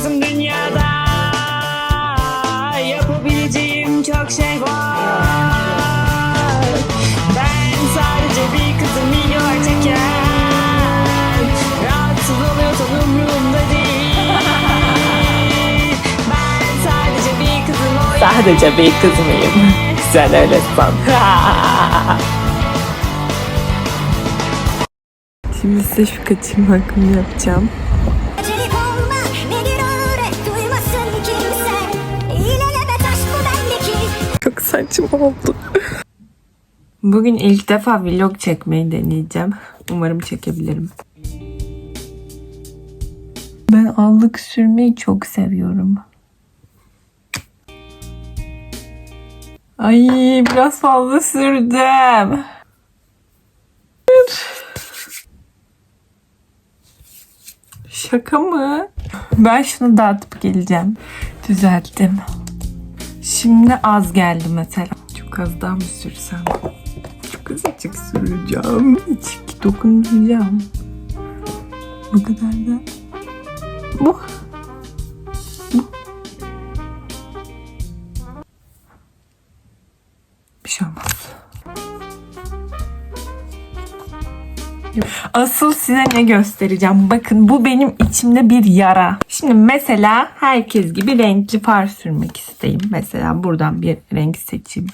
yalnızım dünyada Yapabileceğim çok şey var Ben sadece bir kızım milyon çeken Rahatsız oluyorsan umurumda değil Ben sadece bir kızım o Sadece bir kız mıyım? Güzel öyle san. Şimdi size şu kaçırma hakkımı yapacağım. Saçma oldu. Bugün ilk defa vlog çekmeyi deneyeceğim. Umarım çekebilirim. Ben allık sürmeyi çok seviyorum. Ay biraz fazla sürdüm. Şaka mı? Ben şunu dağıtıp geleceğim. Düzelttim. Şimdi az geldi mesela. Çok az daha mı sürsem? Çok azıcık süreceğim. Hiç dokunmayacağım. Bu kadar da. Bu. Bu. Bir şey olmaz. Asıl size ne göstereceğim? Bakın bu benim içimde bir yara. Şimdi mesela herkes gibi renkli far sürmek isteyeyim. Mesela buradan bir renk seçeyim.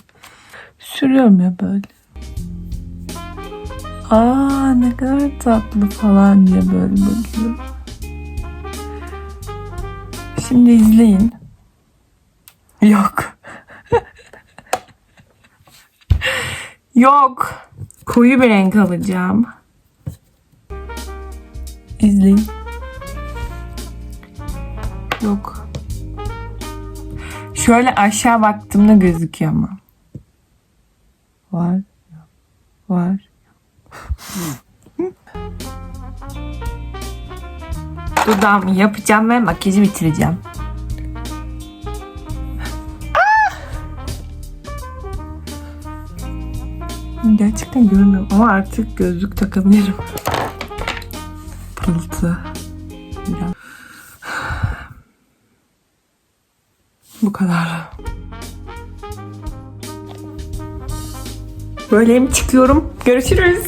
Sürüyorum ya böyle. Aa ne kadar tatlı falan diye böyle bakıyorum. Şimdi izleyin. Yok. Yok. Koyu bir renk alacağım. İzleyin. Yok. Şöyle aşağı baktığımda gözüküyor ama. Var. Var. Dudağımı yapacağım ve makyajı bitireceğim. Ah! Gerçekten görmüyorum ama artık gözlük takabilirim. Pırıltı. Biraz. Bu kadar. Böyleyim çıkıyorum. Görüşürüz.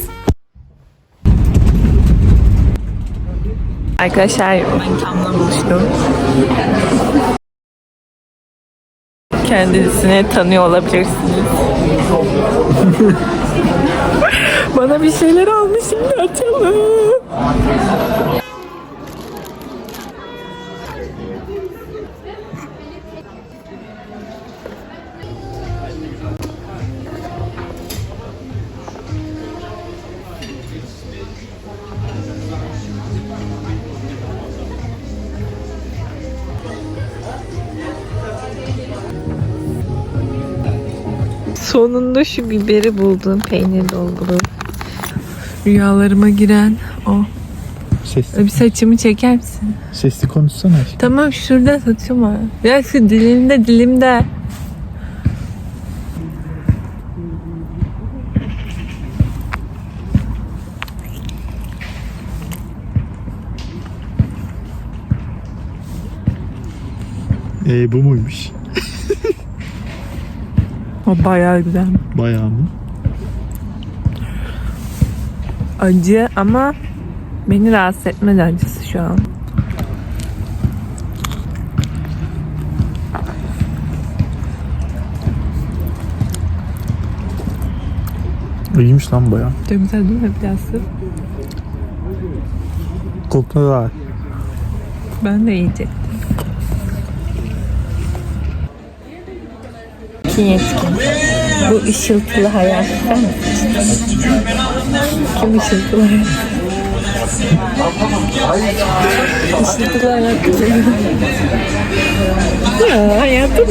Arkadaşlar mekanla buluştum. Kendisini tanıyor olabilirsiniz. Bana bir şeyler almış şimdi açalım. Sonunda şu biberi buldum. Peynir dolgulu. Rüyalarıma giren o. Sesli, Bir saçımı çeker misin? sesli konuşsana. aşkım. Tamam şurada saçım var. Ya şu dilimde dilimde. Ee, bu muymuş? O bayağı güzel. Bayağı mı? Acı ama beni rahatsız etmez acısı şu an. İyiymiş lan bayağı. Çok güzel değil mi biraz? Kokla da Ben de yiyecektim. Kim yetkin? Bu ışıltılı hayat. Kim ışıltılı hayat? Işıltılı hayat. ya hayatım.